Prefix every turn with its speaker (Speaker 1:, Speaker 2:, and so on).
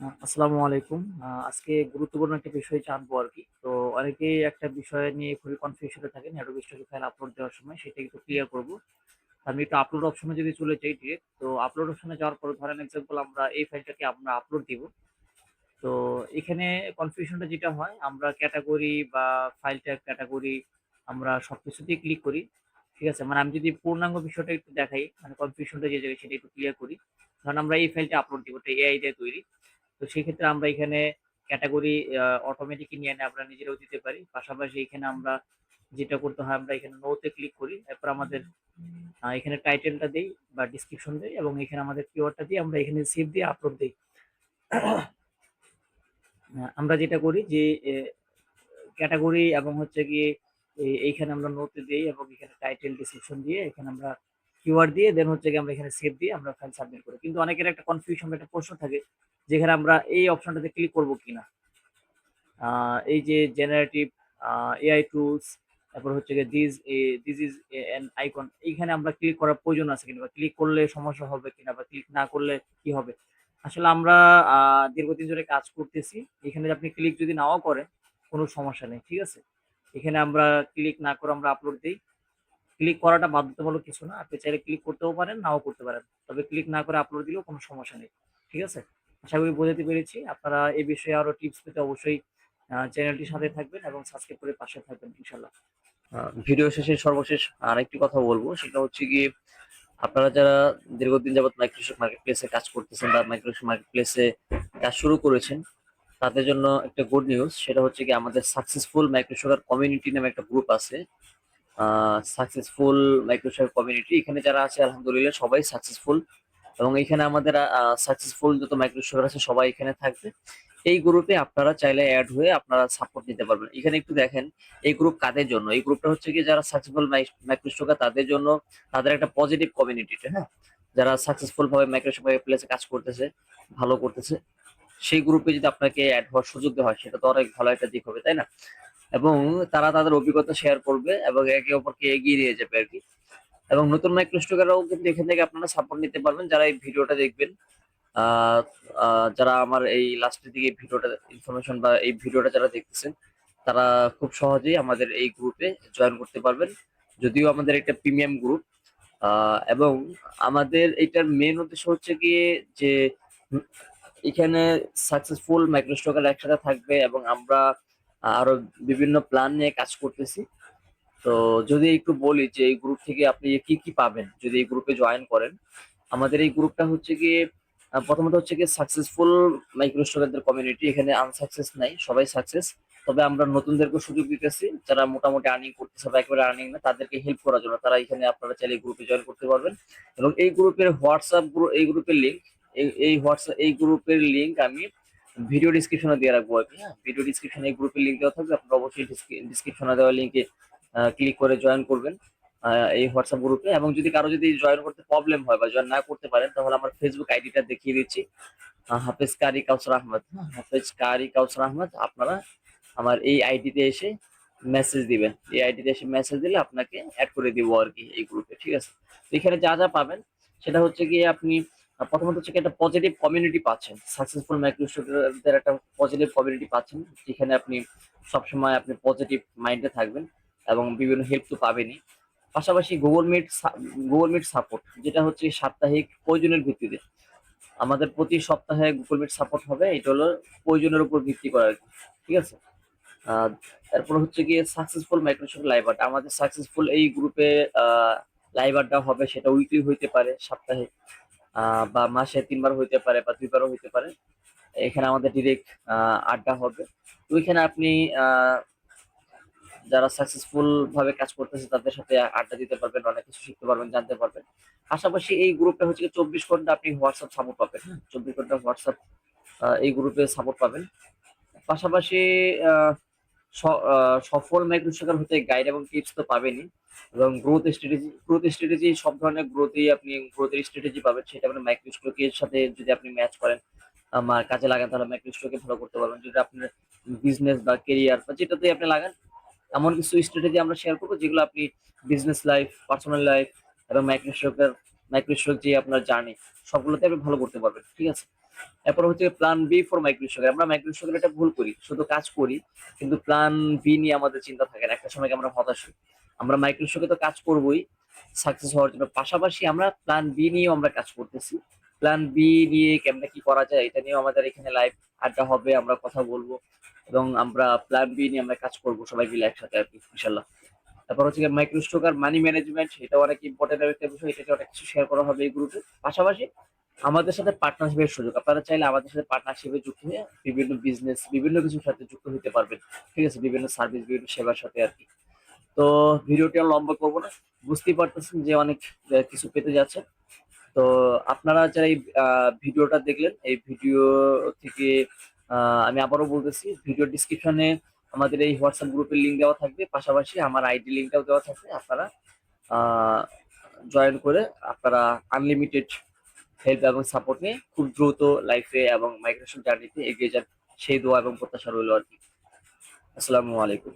Speaker 1: আসসালামু আলাইকুম। আজকে গুরুত্বপূর্ণ একটা বিষয় জানব আর কি তো অনেকেই একটা বিষয় নিয়ে খুবই কনফিউশন থাকেন Stock ফাইল আপলোড দেওয়ার সময় সেটা একটু ক্লিয়ার করব আমি একটু আপলোড অপশন যদি চলে যাই ডিরেক্ট, তো আপলোড অপশন যাওয়ার পর ধরেন এক্সাম্পল আমরা এই ফাইলটাকে আমরা আপলোড দিব। তো এখানে কনফিউশনটা যেটা হয় আমরা ক্যাটাগরি বা ফাইল টাইপ ক্যাটেগরি আমরা সব সবকিছুতেই ক্লিক করি। ঠিক আছে? মানে আমি যদি পূর্ণাঙ্গ বিষয়টা একটু দেখাই, মানে কনফিউশনটা যে জায়গায় সেটা একটু ক্লিয়ার করি। ধরেন আমরা এই ফাইলটা আপলোড দিব। এটা এআই দিয়ে তৈরি। তো সেক্ষেত্রে আমরা এখানে ক্যাটাগরি অটোমেটিক নিয়ে এনে আমরা নিজেরাও দিতে পারি। পাশাপাশি এখানে আমরা যেটা করতে হয়, আমরা এখানে নোতে ক্লিক করি। এরপর আমাদের এখানে টাইটেলটা দিই বা ডিসক্রিপশন দিই এবং এখানে আমাদের কিওয়ার্ডটা দিয়ে আমরা এখানে সেভ দিয়ে আপলোড দিই আমরা যেটা করি যে ক্যাটাগরি এবং হচ্ছে গিয়ে এইখানে আমরা নোতে দিই এবং এখানে টাইটেল ডেসক্রিপশন দিয়ে এখানে আমরা কিওয়ার্ড দিয়ে দেন হচ্ছে আমরা এখানে সেভ দিয়ে আমরা ফাইল সাবমিট করি। কিন্তু অনেকের একটা কনফিউশন একটা প্রশ্ন থাকে, যেখানে আমরা এই অপশনটাতে ক্লিক করব কিনা? এই যে জেনারেটিভ এআই টুলস তারপর হচ্ছে গিয়ে this this is a an icon এইখানে আমরা ক্লিক করার প্রয়োজন আছে কিনা, বা ক্লিক করলে সমস্যা হবে কিনা, বা ক্লিক না করলে কি হবে? আসলে আমরা দীর্ঘদিন ধরে কাজ করতেছি। এখানে আপনি ক্লিক যদি নাও করেন, কোনো সমস্যা নেই। ঠিক আছে? এখানে আমরা ক্লিক না করে আমরা আপলোড দেই। ক্লিক করাটা বাধ্যতামূলক কিছু না। আপনি চাইলে ক্লিক করতেও পারেন, নাও করতে পারেন। তবে ক্লিক না করে আপলোড দিলেও কোনো সমস্যা নেই। ঠিক আছে? আশা করি বোঝাতে পেরেছি। আপনারা এই বিষয়ে আরও টিপস পেতে অবশ্যই চ্যানেলটির সাথে থাকবেন এবং সাবস্ক্রাইব করে পাশে থাকবেন ইনশাআল্লাহ।
Speaker 2: আ ভিডিও শেষে সর্বশেষ আরেকটি কথা বলব সেটা হচ্ছে কি আপনারা যারা দীর্ঘদিন যাবৎ মাইক্রোসফট মার্কেট প্লেসে কাজ করতেছেন বা মাইক্রোসফট মার্কেট প্লেসে কাজ শুরু করেছেন তাদের জন্য একটা গুড নিউজ সেটা হচ্ছে কি আমাদের সাকসেসফুল মাইক্রোসফট কমিউনিটি নামে একটা গ্রুপ আছে। সাকসেসফুল মাইক্রোসফট কমিউনিটি এখানে যারা আছে আলহামদুলিল্লাহ সবাই সাকসেসফুল এবং এখানে আমাদের সাকসেসফুল যত মাইক্রোসফট আছে সবাই এখানে থাকবে। এই গ্রুপে আপনারা চাইলে এড হয়ে আপনারা সাপোর্ট নিতে পারবেন। এখানে একটু দেখেন এই গ্রুপ কাদের জন্য? এই গ্রুপটা হচ্ছে কি যারা সাকসেসফুল মাই মাইক্রোসফট তাদের জন্য তাদের একটা পজিটিভ কমিউনিটি হ্যাঁ? যারা সাকসেসফুল ভাবে মাইক্রোসফট মার্কেটপ্লেসে কাজ করতেছে, ভালো করতেছে সেই গ্রুপে যদি আপনাকে অ্যাড হওয়ার সুযোগ দেওয়া হয় সেটা তো অনেক ভালো একটা দিক হবে, তাই না? এবং তারা তাদের অভিজ্ঞতা শেয়ার করবে এবং একে অপরকে এগিয়ে নিয়ে যাবে আর কি এবং নতুন মাইক্রোস্টকাররাও কিন্তু এখান থেকে আপনারা সাপোর্ট নিতে পারবেন, যারা এই ভিডিওটা দেখবেন। যারা আমার এই লাস্টের দিকে ভিডিওটা ইনফরমেশন বা এই ভিডিওটা যারা দেখতেছেন, তারা খুব সহজেই আমাদের এই গ্রুপে জয়েন করতে পারবেন। যদিও আমাদের একটা প্রিমিয়াম গ্রুপ এবং আমাদের এইটার মেন উদ্দেশ্য হচ্ছে গিয়ে যে, এখানে সাকসেসফুল মাইক্রোস্টকাররা একসাথে থাকবে এবং আমরা আরও বিভিন্ন প্ল্যান নিয়ে কাজ করতেছি। তো যদি একটু বলি যে এই গ্রুপ থেকে আপনি কি, কি পাবেন যদি এই গ্রুপে জয়েন করেন? আমাদের এই গ্রুপটা হচ্ছে গিয়ে প্রথমত হচ্ছে গিয়ে সাকসেসফুল মাইক্রোস্টকারদের কমিউনিটি এখানে আনসাকসেস নাই, সবাই সাকসেস। তবে আমরা নতুনদেরকেও সুযোগ দিতেছি যারা মোটামুটি আর্নিং করতেছে বা একেবারে আর্নিং না তাদেরকে হেল্প করার জন্য তারা এখানে আপনারা চাইলে গ্রুপে জয়েন করতে পারবেন এবং এই গ্রুপের হোয়াটসঅ্যাপ গ্রুপ এই গ্রুপের লিঙ্ক এই হোয়াটসঅ্যাপ এই গ্রুপের লিঙ্ক আমি ভিডিও ডেসক্রিপশনে দিয়ে রাখব আরকি হ্যাঁ? ভিডিও ডেসক্রিপশনে এই গ্রুপের লিংক দেওয়া থাকবে আপনারা অবশ্যই ডেসক্রি ডেসক্রিপশনে দেওয়া লিংকে আ ক্লিক করে জয়েন করবেন এই হোয়াটসঅ্যাপ গ্রুপে এবং যদি কারও যদি জয়েন করতে প্রবলেম হয় বা জয়েন না করতে পারেন তাহলে আমার ফেসবুক আইডিটা দেখিয়ে দিচ্ছি। হাফেজ কারি কাউসার আহমদ, হ্যাঁ? হাফেজ কারি কাউসার আহমদ আপনারা আমার এই আইডিতে এসে মেসেজ দিবেন। এই আইডিতে এসে মেসেজ দিলে আপনাকে অ্যাড করে দিব আর কি এই গ্রুপে, ঠিক আছে? এখানে যা, যা পাবেন সেটা হচ্ছে গিয়ে আপনি প্রথমত হচ্ছে একটা পজিটিভ কমিউনিটি পাচ্ছেন। সাকসেসফুল মাইক্রোস্টকারদের একটা পজিটিভ কমিউনিটি পাচ্ছেন। যেখানে আপনি সবসময় আপনি পজিটিভ মাইন্ডে থাকবেন এবং বিভিন্ন হেল্প তো পাবেনই। পাশাপাশি গুগল সা Google Meet সাপোর্ট যেটা হচ্ছে সাপ্তাহিক প্রয়োজনের ভিত্তিতে। আমাদের প্রতি সপ্তাহে গুগল Meet সাপোর্ট হবে। এটা হলো প্রয়োজনের উপর ভিত্তি করে। ঠিক আছে? আ এরপর হচ্ছে গিয়ে সাকসেসফুল মাইক্রোসফট লাইভ আড্ডা। আমাদের সাকসেসফুল এই গ্রুপে লাইভ আড্ডা হবে সেটা উইকলি হইতে পারে, সাপ্তাহিক বা মাসে ৩ বার হইতে পারে বা ২ বারও হইতে পারে। এখানে আমাদের ডিরেক্ট আড্ডা হবে। ওইখানে আপনি যারা সাকসেসফুল ভাবে কাজ করতেছে তাদের সাথে আড্ডা দিতে পারবেন, অনেক কিছু শিখতে পারবেন, জানতে পারবেন। পাশাপাশি এই গ্রুপটা হচ্ছে চব্বিশ ঘণ্টা আপনি হোয়াটসঅ্যাপ সাপোর্ট পাবেন? ২৪ ঘণ্টা হোয়াটসঅ্যাপ এই গ্রুপে সাপোর্ট পাবেন। পাশাপাশি সফল মাইক্রোস্টকার হতে গাইড এবং টিপস তো পাবেনই এবং গ্রোথ স্ট্র্যাটেজি গ্রোথ স্ট্র্যাটেজি সব ধরনের গ্রোথই আপনি গ্রোথ এর স্ট্র্যাটেজি পাবেন। সেটা মানে মাইক্রোস্টকের সাথে যদি আপনি ম্যাচ করেন আমার কাজে লাগান তাহলে মাইক্রোস্টকে ভালো করতে পারবেন। যদি আপনার বিজনেস বা ক্যারিয়ার বা যেটাতেই আপনি লাগান এমন কিছু স্ট্র্যাটেজি আমরা শেয়ার করব যেগুলো আপনি বিজনেস লাইফ, পার্সোনাল লাইফ এবং মাইক্রোস্টকের মাইক্রোস্টক যে আপনার জার্নি সবগুলোতে আপনি ভালো করতে পারবেন। ঠিক আছে? এরপর হচ্ছে প্ল্যান বি ফর মাইক্রোস্টকের আমরা মাইক্রোস্টকের একটা ভুল করি, শুধু কাজ করি, কিন্তু প্ল্যান বি নিয়ে আমাদের চিন্তা থাকে না। একটা সময় আমরা হতাশ হই। আমরা মাইক্রোস্টকে তো কাজ করবোই সাকসেস হওয়ার জন্য। পাশাপাশি আমরা প্ল্যান বি নিয়েও আমরা কাজ করতেছি। প্ল্যান বি নিয়ে কেমনে কি করা যায়, এটা নিয়েও আমাদের এখানে লাইভ আড্ডা হবে, আমরা কথা বলব। এবং আমরা প্ল্যান বি নিয়ে আমরা কাজ করব সবাই মিলে একসাথে আর কি ইনশাল্লাহ তারপর হচ্ছে মাইক্রোস্টক আর মানি ম্যানেজমেন্ট এটা অনেক ইম্পর্টেন্ট একটা বিষয় এটাতে অনেক কিছু শেয়ার করা হবে এই গ্রুপে পাশাপাশি আমাদের সাথে পার্টনারশিপের সুযোগ। আপনারা চাইলে আমাদের সাথে পার্টনারশিপে যুক্ত হয়ে বিভিন্ন বিজনেস বিভিন্ন কিছুর সাথে যুক্ত হতে পারবেন। ঠিক আছে? বিভিন্ন সার্ভিস বিভিন্ন সেবার সাথে আর কি। তো ভিডিওটি আর লম্বা করব না। বুঝতেই পারতেছেন যে অনেক কিছু পেতে যাচ্ছে। তো আপনারা যারা এই ভিডিওটা দেখলেন, এই ভিডিও থেকে আমি আবারও বলতেছি, ভিডিও ডিসক্রিপশনে আমাদের এই হোয়াটসঅ্যাপ গ্রুপের লিঙ্ক দেওয়া থাকবে। পাশাপাশি আমার আইডি লিঙ্কটাও দেওয়া থাকবে। আপনারা জয়েন করে আপনারা আনলিমিটেড হেল্প এবং সাপোর্ট নিয়ে খুব দ্রুত লাইফে এবং মাইগ্রেশন জার্নিতে এগিয়ে যান। সেই দোয়া এবং প্রত্যাশা রইল আর কি। আসসালামু আলাইকুম।